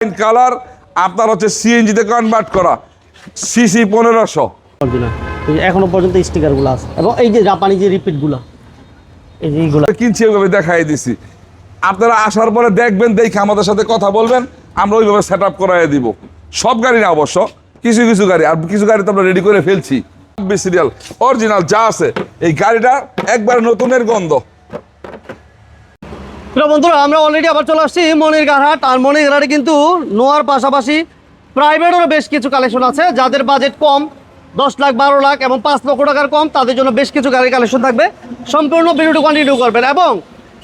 Colour আপনার হচ্ছে CNG তে কনভার্ট করা। সিসি পনেরোশো। এখনও পর্যন্ত স্টিকারগুলো আছে। এবং এই যে জাপানি যে রিপিটগুলো এই যে এইগুলো। কিনছি ওইভাবে দেখাই দিছি। আপনারা আসার পরে দেখবেন দেখে আমাদের সাথে কথা বলবেন আমরা ওইভাবে সেট আপ করাই দিব। সব গাড়ি না অবশ্য কিছু কিছু গাড়ি। আর কিছু গাড়ি তো আমরা রেডি করে ফেলছি। সিরিয়াল অরিজিনাল যা আছে এই গাড়িটা একবার নতুনের গন্ধ। বন্ধুরা, আমরা অলরেডি আবার চলে আসছি মনির ঘাট আর মনির ঘাটে কিন্তু নোয়ার পাশাপাশি প্রাইভেটেরও বেশ কিছু কালেকশন আছে, যাদের বাজেট কম, দশ লাখ, বারো লাখ এবং পাঁচ লক্ষ টাকার কম, তাদের জন্য বেশ কিছু গাড়ির কালেকশন থাকবে। সম্পূর্ণ ভিডিওটি কন্টিনিউ করবেন এবং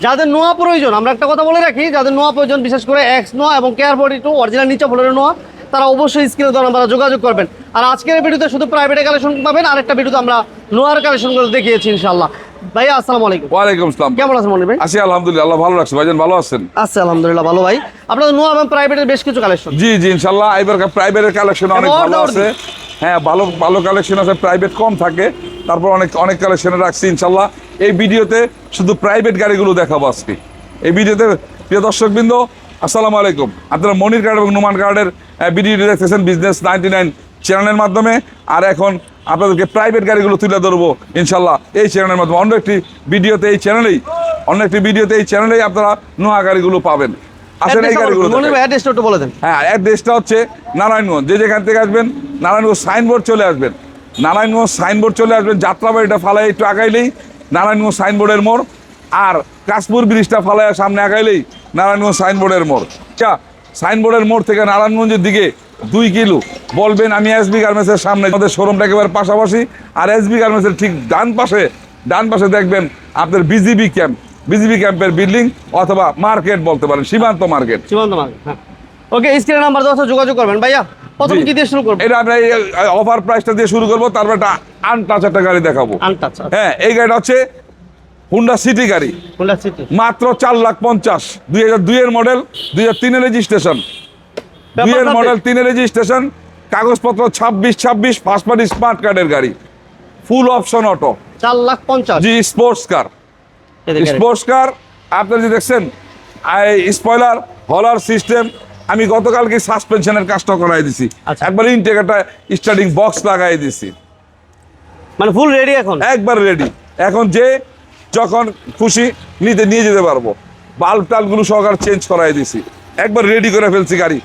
যাদের নোয়া প্রয়োজন, আমরা একটা কথা বলে রাখি, যাদের নোয়া প্রয়োজন, বিশেষ করে এক্স নোয়া এবং কেয়ার ফোর্টি টু অরিজিনাল নিচে ফোনের নোয়া, তারা অবশ্যই স্ক্রিনে দ্বারা আমরা যোগাযোগ করবেন। আর আজকের ভিডিওতে শুধু প্রাইভেটের কালেকশন পাবেন, আরেকটা ভিডিওতে আমরা নোয়ার কালেকশনগুলো দেখিয়েছি ইনশাল্লাহ আসসালামু আলাইকুম। ওয়ালাইকুম আসসালাম কেমন আছেন মনির ভাই? আছি আলহামদুলিল্লাহ আল্লাহ ভালো রাখছে। ভাইজান ভালো আছেন? আচ্ছা আলহামদুলিল্লাহ ভালো ভাই। আপনাদের নোয়া এবং প্রাইভেটের বেশ কিছু কালেকশন জি জি ইনশাল্লাহ। এবার প্রাইভেটের কালেকশন অনেক ভালো আছে। হ্যাঁ ভালো ভালো কালেকশন আছে। প্রাইভেট কম থাকে। তারপর অনেক অনেক কালেকশনে রাখছি এই ভিডিওতে শুধু প্রাইভেট গাড়িগুলো দেখাবো আজকে। এই ভিডিওতে প্রিয় দর্শকবৃন্দ আসসালামু আলাইকুম। আপনারা মনির কার্ড এবং নুমান কার্ডের ভিডিওটি দেখতেছেন বিজনেস নাইনটি নাইন চ্যানেলের মাধ্যমে। আর এখন আপনাদেরকে প্রাইভেট গাড়িগুলো তুলে ধরবো ইনশাল্লাহ। এই চ্যানেলের মাধ্যমে অন্য একটি ভিডিওতে এই চ্যানেলেই অন্য একটি ভিডিওতে এই চ্যানেলেই আপনারা নোহা গাড়িগুলো পাবেন। আসেন এই গাড়িগুলো অ্যাড্রেসটা একটু বলে দেন। হ্যাঁ অ্যাড্রেসটা হচ্ছে নারায়ণগঞ্জ। যে যেখান থেকে আসবেন নারায়ণগঞ্জ সাইনবোর্ড চলে আসবেন। নারায়ণগঞ্জ সাইনবোর্ড চলে আসবেন যাত্রাবাড়িটা ফালাই একটু আগাইলেই নারায়ণগঞ্জ সাইনবোর্ডের মোড়। আর কাশপুর ব্রিজটা ফালাই সামনে আগাইলেই নারায়ণগঞ্জ সাইনবোর্ডের মোড়। আচ্ছা সাইনবোর্ডের মোড় থেকে নারায়ণগঞ্জের দিকে দুই কিলো। বলবেন আমি এসবি গার্মেন্টসের সামনে। আমাদের শোরুমটা একেবারে পাশাপাশি। আর এসবি গার্মেন্টসের ঠিক ডান পাশে ডান পাশে দেখবেন আপনার বিজিবি ক্যাম্প বিজিবি ক্যাম্পের বিল্ডিং অথবা মার্কেট বলতে পারেন সীমান্ত মার্কেট সীমান্ত মার্কেট হ্যাঁ। ওকে স্ক্রিনের নাম্বার দেওয়া যোগাযোগ করবেন। ভাইয়া প্রথম। কি দিয়ে শুরু করব? এটা আমরা অফার প্রাইসটা দিয়ে শুরু করব তারপর একটা আনটাচ একটা গাড়ি দেখাবো। আনটাচ হ্যাঁ এই গাড়িটা হচ্ছে হুন্ডা সিটি গাড়ি। মাত্র চার লাখ পঞ্চাশ। দুই হাজার দুইয়ের মডেল দুই হাজার তিনের রেজিস্ট্রেশন দুইয়ের মডেল তিনের রেজিস্ট্রেশন কাগজপত্র ছাব্বিশ ছাব্বিশ পার্টি স্মার্ট কার্ডের গাড়ি। ফুল অপশন অটো চার লাখ পঞ্চাশ। জি স্পোর্টস কার স্পোর্টস কার আপনারা যে দেখছেন স্পয়লার হলার সিস্টেম আমি গতকালকে সাসপেনশনের কাজটা করাই দিছি। একবার ইনটেক একটা স্টার্টিং বক্স লাগাই দিছি। মানে ফুল রেডি এখন? একবার রেডি এখন যে যখন খুশি নিতে নিয়ে যেতে পারব। বাল্ব টালগুলো সহকার চেঞ্জ করাই দিছি। একবার রেডি করে ফেলছি গাড়ি।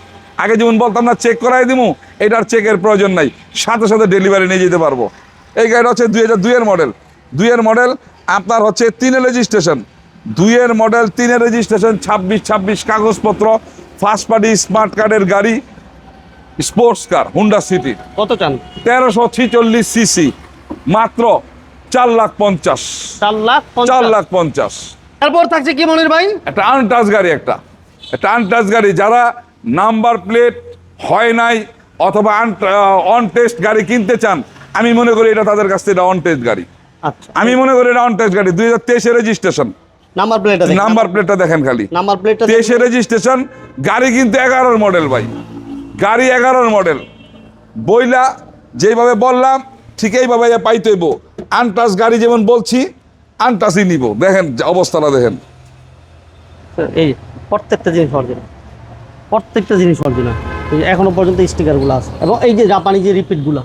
আগে যেমন বলতাম না চেক করাই দিমু এটার চেকের প্রয়োজন নাই। সাথে সাথে ডেলিভারি নিয়ে যেতে পারব। এই গাড়িটা হচ্ছে দুই হাজার দুইয়ের মডেল দুইয়ের মডেল আপনার হচ্ছে তিনের রেজিস্ট্রেশন দুইয়ের মডেল তিনের রেজিস্ট্রেশন ছাব্বিশ ছাব্বিশ কাগজপত্র ফার্স্ট পার্টি স্মার্ট কার্ডের গাড়ি স্পোর্টস কার হুন্ডা সিটি কত চান? তেরোশো ছিচল্লিশ সিসি মাত্র চার লাখ পঞ্চাশ। চার লাখ চার লাখ পঞ্চাশ। তারপর থাকছে কি মনির ভাই? একটা আনটাচ গাড়ি একটা। একটা আনটাচ গাড়ি যারা নাম্বার প্লেট হয় নাই অথবা অন টেস্ট গাড়ি কিনতে চান আমি মনে করি এটা তাদের কাছ থেকে এটা অন টেস্ট গাড়ি। আচ্ছা। আমি মনে করি এটা অন টেস্ট গাড়ি। দুই হাজার তেইশের রেজিস্ট্রেশন নাম্বার প্লেট নাম্বার প্লেটটা দেখেন খালি। নাম্বার প্লেটটা তেইশের রেজিস্ট্রেশন গাড়ি কিন্তু এগারোর মডেল ভাই। গাড়ি এগারোর মডেল বইলা যেভাবে বললাম ঠিক এইভাবে পাইতেইব আনটাস গাড়ি যেমন বলছি আনটাসই নিব। দেখেন অবস্থাটা দেখেন। এই প্রত্যেকটা জিনিস অরিজিনাল প্রত্যেকটা জিনিস অরিজিনাল এখনও পর্যন্ত স্টিকারগুলো আছে। এবং এই যে জাপানি যে রিপিটগুলো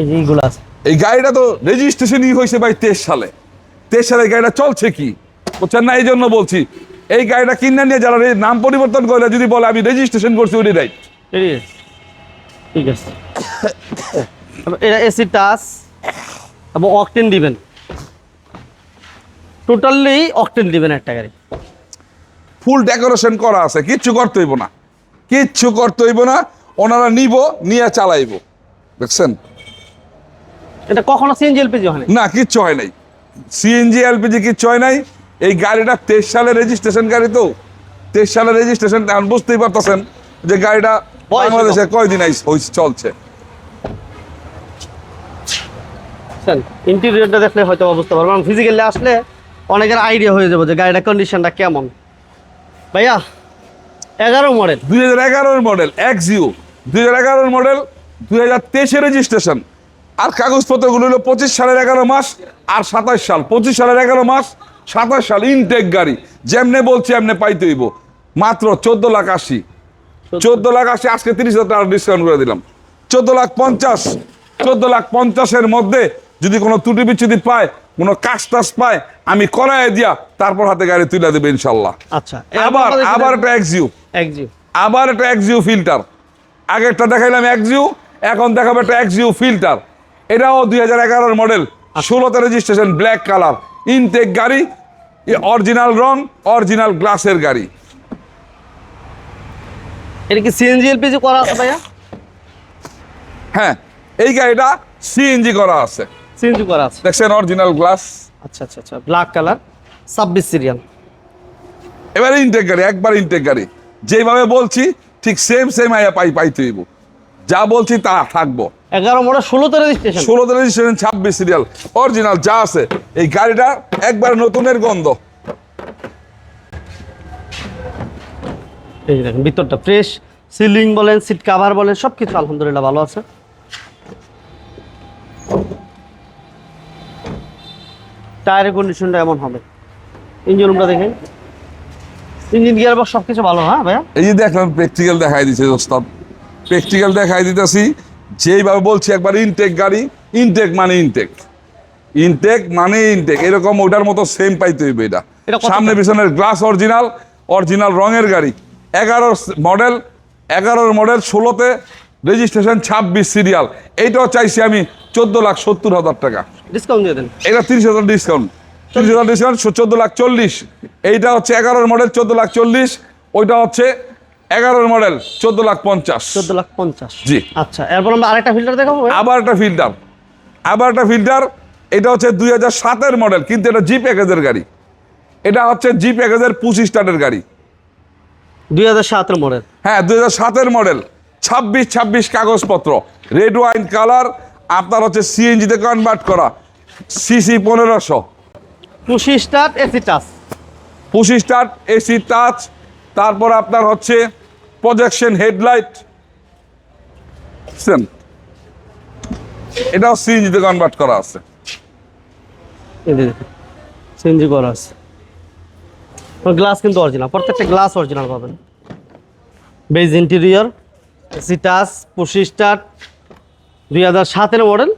এই যে এইগুলো আছে। এই গাড়িটা তো রেজিস্ট্রেশনই হয়েছে ভাই তেইশ সালে। তেইশ সালে গাড়িটা চলছে কি? বুঝছেন না? এই জন্য বলছি এই গাড়িটা কিনে নিয়ে যারা নাম পরিবর্তন করে যদি বলে আমি রেজিস্ট্রেশন করছি ওটি রাইট ঠিক আছে। এটা এসি টাচ এবং অকটেন দিবেন। টোটালি অকটেন দিবেন একটা গাড়ি। ফুল ডেকোরেশন করা আছে কিচ্ছু করতে হইব না। কিচ্ছু করতে হইব না ওনারা নিব নিয়ে চালাইব। দেখছেন? এটা কখনো সিএনজি এলপিজি হয় না কিচ্ছু হয় নাই। সিএনজি এলপিজি কিচ্ছু হয় নাই। এই গাড়িটা তেইশ সালের রেজিস্ট্রেশন গাড়ি তো। তেইশ সালের রেজিস্ট্রেশন বুঝতেই পারতেছেন যে গাড়িটা বাংলাদেশে কয়দিন আইস- হইছে চলছে ইন্টেরিয়রটা দেখলে হয়তো বুঝতে পারব। ফিজিক্যালি আসলে অনেকের আইডিয়া হয়ে যাবে যে গাড়িটার কন্ডিশনটা কেমন। ভাইয়া, এগারো মডেল দুই হাজার এগারোর মডেল এক্স ইউ দুই হাজার এগারোর মডেল দুই হাজার তেইশের রেজিস্ট্রেশন আর কাগজপত্রগুলো হলো পঁচিশ সালের এগারো মাস আর সাতাশ সাল। পঁচিশ সালের এগারো মাস সাতাশ সাল ইনটেক গাড়ি। যেমনে বলছি, এমনি পাইতে হইব। মাত্র চোদ্দ লাখ আশি। চোদ্দ লাখ আশি, আজকে তিরিশ হাজার টাকা ডিসকাউন্ট করে দিলাম। চোদ্দ লাখ পঞ্চাশ। চোদ্দ লাখ পঞ্চাশের মধ্যে যদি কোনো ত্রুটি বিচ্ছুতি পায় কোনো কাজ টাজ পায় আমি করাই দিয়া তারপর হাতে গাড়ি তুলে দেবে ইনশাল্লাহ আচ্ছা আবার আবার একটা এক্সিউ আবার একটা এক্সিউ ফিল্টার আগেরটা দেখাইলাম এক্সিউ এখন দেখাবো একটা এক্সিউ ফিল্টার এটাও দুই হাজার এগারোর মডেল ষোলোতে রেজিস্ট্রেশন ব্ল্যাক কালার ইনটেক গাড়ি অরিজিনাল রং অরিজিনাল গ্লাসের গাড়ি। এটা কি সিএনজি এলপিজি করা আছে ভাইয়া? হ্যাঁ এই গাড়িটা সিএনজি করা আছে। সিএনজি করা আছে। দেখছেন অরিজিনাল গ্লাস আচ্ছা আচ্ছা আচ্ছা ব্ল্যাক কালার ছাব্বিশ সিরিয়াল এবার ইনটেক গাড়ি একবার ইনটেক গাড়ি। যেভাবে বলছি ঠিক সেম সেম আইয়া পাই পাইতে হইব। যা বলছি তা থাকব। এগারো মডেল ষোলোতে রেজিস্ট্রেশন ষোলোতে রেজিস্ট্রেশন ছাব্বিশ সিরিয়াল অরিজিনাল যা আছে এই গাড়িটা একবার নতুনের গন্ধ। এই দেখেন ভিতরটা ফ্রেশ সিলিং বলেন সিট কাভার বলেন সব কিছু আলহামদুলিল্লাহ ভালো আছে। টায়ারের কন্ডিশনটা এমন হবে। ইঞ্জিন রুমটা দেখেন। ইঞ্জিন গিয়ার বক্স সব কিছু ভালো হ্যাঁ ভাইয়া? এই যে দেখলাম প্র্যাকটিক্যাল দেখাই দিচ্ছে ওস্তাদ প্র্যাকটিক্যাল দেখাই দিতেছি। যেইভাবে বলছি একবার ইনটেক গাড়ি ইনটেক মানে ইনটেক ইনটেক মানে ইনটেক এরকম ওটার মতো সেম পাইতে হইবে এটা। সামনে? পিছনের গ্লাস অরিজিনাল অরিজিনাল রঙের গাড়ি। এগারোর মডেল এগারোর মডেল ষোলোতে রেজিস্ট্রেশন ছাব্বিশ সিরিয়াল এইটাও চাইছি আমি চোদ্দ লাখ সত্তর হাজার টাকা। ডিসকাউন্ট দিয়ে দেন। এটা তিরিশ হাজার ডিসকাউন্ট তিরিশ হাজার ডিসকাউন্ট চোদ্দ লাখ চল্লিশ। এইটা হচ্ছে এগারোর মডেল চোদ্দ লাখ চল্লিশ। ওইটা হচ্ছে এগারোর মডেল চোদ্দ লাখ পঞ্চাশ। চোদ্দ লাখ পঞ্চাশ। জি। আচ্ছা এরপর আমরা আরেকটা ফিল্টার দেখাবো আবার একটা ফিল্টার আবার একটা ফিল্টার এটা হচ্ছে দুই হাজার সাতের মডেল কিন্তু এটা জি প্যাকেজের গাড়ি। এটা হচ্ছে জি প্যাকেজের পঁচিশ স্টার্টের গাড়ি। দুই হাজার সাতের মডেল হ্যাঁ দুই হাজার সাতের মডেল ছাব্বিশ ছাব্বিশ কাগজপত্র। রেড ওয়াইন কালার আপনার হচ্ছে সিএনজিতে কনভার্ট করা। সিসি পনেরোশো। Push start AC touch. Push start AC touch তারপর আপনার হচ্ছে প্রজেকশন হেডলাইট বুঝছেন এটাও সিএনজিতে কনভার্ট করা আছে। সিএনজি করা আছে। গ্লাস কিন্তু অরিজিনাল প্রত্যেকটা গ্লাস অরিজিনাল পাবেন। Beige interior AC touch push start দুই হাজার সাতের মডেল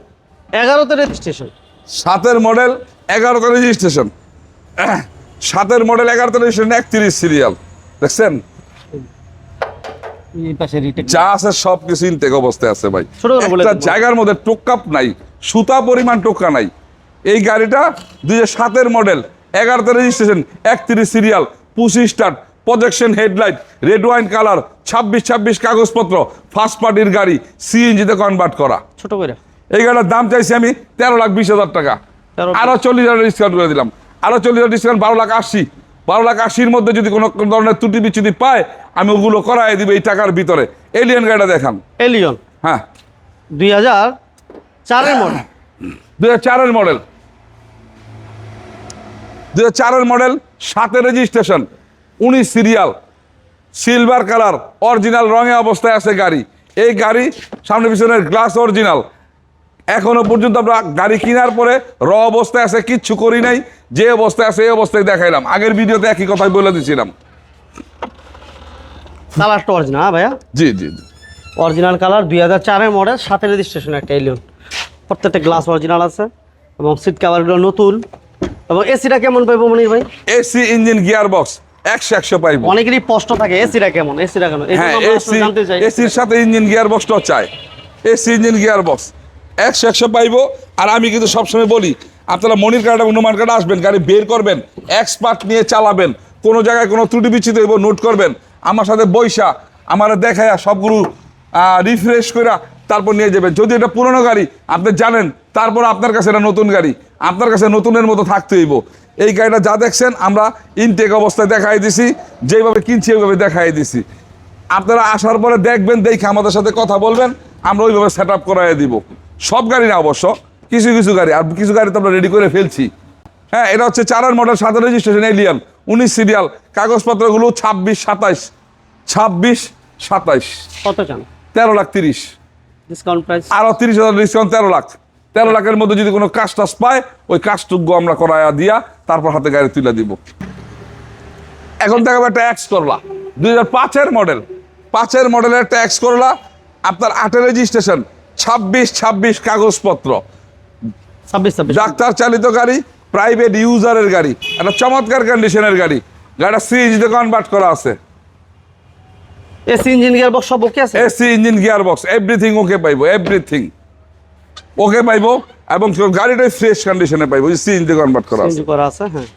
এগারোতে রেজিস্ট্রেশন সাতের মডেল এগারোতে রেজিস্ট্রেশন সাতের মডেল এগারোতে রেজিস্ট্রেশন একত্রিশ সিরিয়াল দেখছেন? যা আছে সব কিছু ইনটেক অবস্থায় আছে ভাই। বলে একটা জায়গার মধ্যে টোকাপ নাই সুতা পরিমাণ টোকা নাই। এই গাড়িটা দুই হাজার সাতের মডেল এগারোতে রেজিস্ট্রেশন একত্রিশ সিরিয়াল পঁচিশ start projection headlight red wine colour ছাব্বিশ ছাব্বিশ কাগজপত্র ফার্স্ট পার্টির গাড়ি সিএনজিতে কনভার্ট করা। ছোট করে। এই গাড়িটার দাম চাইছি আমি তেরো লাখ বিশ হাজার টাকা। 13 আরও চল্লিশ হাজার ডিসকাউন্ট করে দিলাম। আরও চল্লিশ হাজার ডিসকাউন্ট বারো লাখ আশি। বারো লাখ আশির মধ্যে যদি কোনো কোনো ধরনের ত্রুটি বিচ্ছুতি পায় আমি ওগুলো করাই দিব এই টাকার ভিতরে। এলিয়ন গাড়িটা দেখান। এলিয়ন হ্যাঁ। দুই হাজার চারের মডেল দুই হাজার চারের মডেল দুই হাজার চারের মডেল সাতের রেজিস্ট্রেশন উনিশ সিরিয়াল সিলভার কালার অরিজিনাল রঙে অবস্থায় আছে গাড়ি। এই গাড়ি সামনে পিছনের গ্লাস অরিজিনাল। এখনও পর্যন্ত আমরা গাড়ি কেনার পরে র অবস্থায় আছে কিচ্ছু করি নাই। যে অবস্থায় আছে এই অবস্থায় দেখাইলাম। আগের ভিডিওতে একই কথাই বলে দিয়েছিলাম কালারটা অরিজিনাল হ্যাঁ ভাইয়া? জি জি জি। অরিজিনাল কালার দুই হাজার চারের মডেল সাথে রেজিস্ট্রেশন একটা এলিয়ন প্রত্যেকটা গ্লাস অরিজিনাল আছে এবং সিট কাভারগুলো নতুন। এবং এসিটা কেমন পাইবো মনির ভাই? এসি ইঞ্জিন গিয়ার বক্স একশো একশো পাইব। অনেকেরই প্রশ্ন থাকে এসিটা কেমন? এসিটা কেন? হ্যাঁ এসি এসির সাথে ইঞ্জিন গিয়ার বক্সটাও চাই। এসি ইঞ্জিন গিয়ার বক্স একশো একশো পাইবো। আর আমি কিন্তু সবসময় বলি আপনারা মনির কার্ড এবং নোমান কার্ড আসবেন গাড়ি বের করবেন এক্সপার্ট নিয়ে চালাবেন কোনো জায়গায় কোনো ত্রুটি বিচ্ছিত হইব নোট করবেন। আমার সাথে বৈশা আমার দেখায়া সবগুলো রিফ্রেশ করে তারপর নিয়ে যাবেন। যদি এটা পুরনো গাড়ি আপনি জানেন তারপর আপনার কাছে এটা নতুন গাড়ি। আপনার কাছে নতুনের মতো থাকতে হইব। এই গাড়িটা যা দেখছেন আমরা ইনটেক অবস্থায় দেখাই দিছি যেভাবে কিনছি ওইভাবে দেখাই দিছি। আপনারা আসার পরে দেখবেন দেখে আমাদের সাথে কথা বলবেন আমরা ওইভাবে সেট আপ করাই দিব। সব গাড়ি না অবশ্য কিছু কিছু গাড়ি আর কিছু গাড়ি তো আমরা রেডি করে ফেলছি। হ্যাঁ এটা হচ্ছে চারের মডেল সাতের রেজিস্ট্রেশন এলিয়ান উনিশ সিরিয়াল কাগজপত্রগুলো ছাব্বিশ সাতাইশ ছাব্বিশ সাতাইশ। কত চান? তেরো লাখ তিরিশ। ডিসকাউন্ট প্রাইস আরও তিরিশ হাজার ডিসকাউন্ট তেরো লাখ। তেরো লাখের মধ্যে যদি কোনো কাজ টাজ পায় ওই কাজটুকু আমরা করাইয়া দিয়া তারপর হাতে গাড়ি তুলে দিব। এখন দেখাবো একটা এক্স করলা দুই হাজার পাঁচের মডেল পাঁচের মডেলের একটা এক্স করলা আপনার আটের রেজিস্ট্রেশন ছাব্বিশ ছাব্বিশ কাগজপত্র। ডাক্তার চালিত গাড়ি প্রাইভেট ইউজারের গাড়ি একটা চমৎকার কন্ডিশনের গাড়ি গাড়িটা সিএনজিতে কনভার্ট করা আছে। এসি ইঞ্জিন গিয়ার বক্স সব ওকে আছে? AC engine gear box everything okay পাইবো এভরিথিং ওকে পাইবো এবং গাড়িটাই ফ্রেশ কন্ডিশনে পাইবো সিএনজিতে কনভার্ট করা আছে। করা আছে হ্যাঁ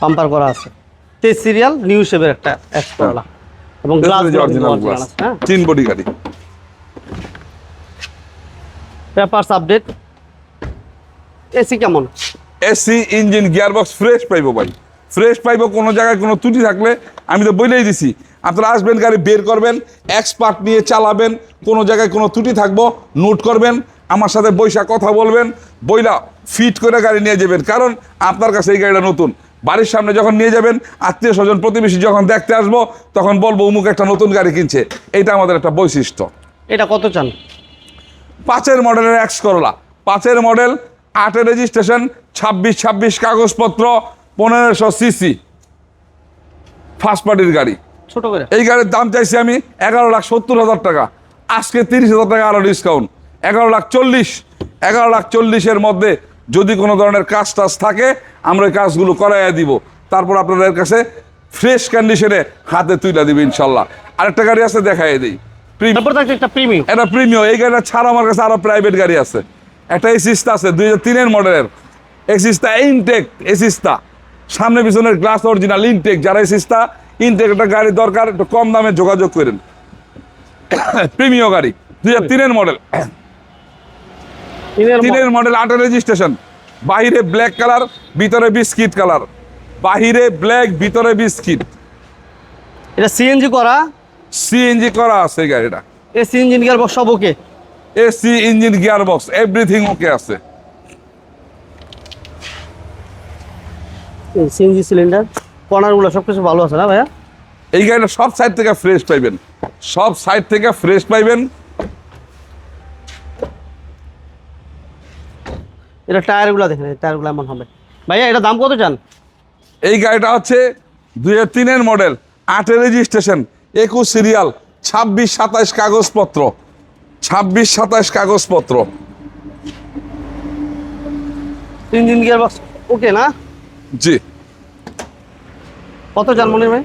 পাম্পার করা আছে। তেইশ সিরিয়াল নিউ শেপের একটা এক্স করলা এবং গ্লাস অরিজিনাল গ্লাস হ্যাঁ। তিন বডি গাড়ি। পেপারস আপডেট এসি কেমন? এসি ইঞ্জিন গিয়ারবক্স ফ্রেশ পাইবো ভাই। ফ্রেশ পাইবো কোনো জায়গায় কোনো ত্রুটি থাকলে আমি তো বলেই দিছি। আপনারা আসবেন গাড়ি বের করবেন এক্সপার্ট নিয়ে চালাবেন কোনো জায়গায় কোনো ত্রুটি থাকব নোট করবেন আমার সাথে বৈশা কথা বলবেন বইলা ফিট করে গাড়ি নিয়ে যাবেন। কারণ আপনার কাছে এই গাড়িটা নতুন। বাড়ির সামনে যখন নিয়ে যাবেন আত্মীয় স্বজন প্রতিবেশী যখন দেখতে আসব তখন বলব উমুক একটা নতুন গাড়ি কিনছে। এটা আমাদের একটা বৈশিষ্ট্য। এটা কত চান? পাঁচের মডেলের এক্স করলা পাঁচের মডেল আটের রেজিস্ট্রেশন ছাব্বিশ ছাব্বিশ কাগজপত্র পনেরোশো সিসি। ফার্স্ট পার্টির গাড়ি। ছোট করে। এই গাড়ির দাম চাইছি আমি এগারো লাখ সত্তর হাজার টাকা। আজকে তিরিশ হাজার টাকা আরও ডিসকাউন্ট এগারো লাখ চল্লিশ এগারো লাখ চল্লিশের মধ্যে যদি কোনো ধরনের কাজ টাজ থাকে আমরা এই কাজগুলো করাইয়া দিব। তারপর আপনাদের কাছে ফ্রেশ কন্ডিশনে হাতে তুলে দিব ইনশাল্লাহ। আরেকটা গাড়ি আছে দেখাই দিই। একটা প্রিমিয়াম এটা প্রিমিয়াম এই গাড়িটা ছাড়া আমার কাছে আরও প্রাইভেট গাড়ি আছে। একটা এসিস্তা আছে দুই হাজার তিনের মডেলের এসিস্তা ইনটেক এসিস্তা সামনে পিছনের গ্লাস অরিজিনাল ইনটেক যারা এসিস্তা ইনটেক একটা গাড়ি দরকার একটু কম দামে যোগাযোগ করেন। প্রিমিয়াম গাড়ি দুই হাজার তিনের মডেল তিনের মডেল। আটের রেজিস্ট্রেশন বাহিরে ব্ল্যাক কালার ভিতরে বিস্কিট কালার বাহিরে ব্ল্যাক ভিতরে বিস্কিট এটা সিএনজি করা? সিএনজি করা আছে গাড়িটা। এসি ইঞ্জিন গিয়ার বক্স সব okay AC engine gear box everything okay আছে। সিএনজি সিলিন্ডার কর্নারগুলো সব কিছু ভালো আছে না ভাইয়া? এই গাড়িটা সব সাইড থেকে ফ্রেশ পাইবেন। সব সাইড থেকে ফ্রেশ পাইবেন। এটা টায়ারগুলো দেখেন টায়ারগুলো এমন হবে। ভাইয়া এটা দাম কত চান? এই গাড়িটা হচ্ছে দুই হাজার তিনের মডেল আটের রেজিস্ট্রেশন একুশ সিরিয়াল ছাব্বিশ সাতাইশ কাগজপত্র ছাব্বিশ সাতাইশ কাগজপত্র। ইঞ্জিন গিয়ার বক্স ওকে না? জি। কত চান মনে ভাই?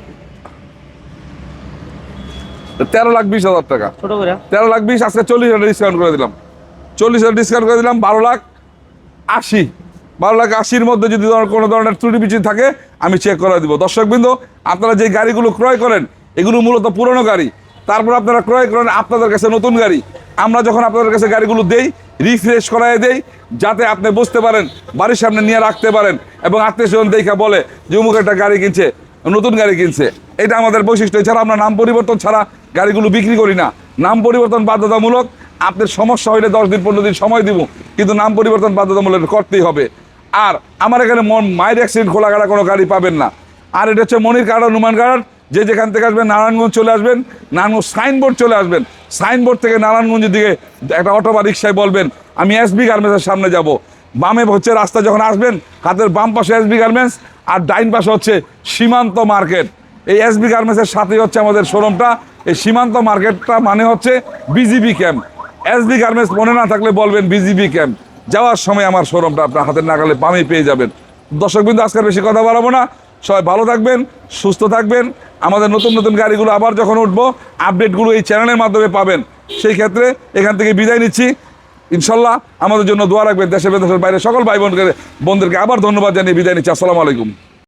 তেরো লাখ বিশ হাজার টাকা। ছোট করে তেরো লাখ বিশ আজকে চল্লিশ হাজার ডিসকাউন্ট করে দিলাম। চল্লিশ হাজার ডিসকাউন্ট করে দিলাম বারো লাখ আশি। বারো লাখ আশির মধ্যে যদি কোনো ধরনের ত্রুটি বিচ্যুতি থাকে, আমি চেক করে দিব। দর্শকবৃন্দ, আপনারা যে গাড়িগুলো ক্রয় করেন, এগুলো মূলত পুরনো গাড়ি। তারপর আপনারা ক্রয় করেন আপনাদের কাছে নতুন গাড়ি। আমরা যখন আপনাদের কাছে গাড়িগুলো দেই রিফ্রেশ করায় দেই, যাতে আপনি বুঝতে পারেন, বাড়ির সামনে নিয়ে রাখতে পারেন এবং আত্মীয় স্বজন দেখা বলে যে অমুক একটা গাড়ি কিনছে, নতুন গাড়ি কিনছে। এটা আমাদের বৈশিষ্ট্য। এছাড়া আমরা নাম পরিবর্তন ছাড়া গাড়িগুলো বিক্রি করি না। নাম পরিবর্তন বাধ্যতামূলক আপনার সমস্যা হইলে দশ দিন, পনেরো দিন সময় দিব, কিন্তু নাম পরিবর্তন বাধ্যতামূলক করতেই হবে। আর আমার এখানে মায়ের অ্যাক্সিডেন্ট খোলা গাড়া কোনো গাড়ি পাবেন না। আর এটা হচ্ছে মনির কার্ড নুমান কার্ড যে যেখান থেকে আসবেন, নারায়ণগঞ্জ চলে আসবেন, নারায়ণগঞ্জ সাইনবোর্ড চলে আসবেন। সাইনবোর্ড থেকে নারায়ণগঞ্জের দিকে একটা অটো বা রিক্সায় বলবেন, আমি এসবি গার্মেন্টসের সামনে যাব। বামে হচ্ছে রাস্তা, যখন আসবেন, হাতের বাম পাশে এসবি গার্মেন্টস আর ডাইন পাশে হচ্ছে সীমান্ত মার্কেট। এই এসবি গার্মেন্টসের সাথেই হচ্ছে আমাদের শোরুমটা। এই সীমান্ত মার্কেটটা মানে হচ্ছে বিজিবি ক্যাম্প এসবি গার্মেন্টস মনে না থাকলে বলবেন বিজিবি ক্যাম্প যাওয়ার সময় আমার শোরুমটা আপনার হাতের নাগালে বামে পেয়ে যাবেন। দর্শক বিন্দু, আজকের বেশি কথা বাড়াবো না। সবাই ভালো থাকবেন, সুস্থ থাকবেন। আমাদের নতুন নতুন গাড়িগুলো আবার যখন উঠবো, আপডেটগুলো এই চ্যানেলের মাধ্যমে পাবেন। সেই ক্ষেত্রে এখান থেকে বিদায় নিচ্ছি। ইনশাল্লাহ আমাদের জন্য দোয়া রাখবেন। দেশে বিদেশের বাইরে সকল ভাই বোনকে বোনদেরকে আবার ধন্যবাদ জানিয়ে বিদায় নিচ্ছি। আসসালামু আলাইকুম।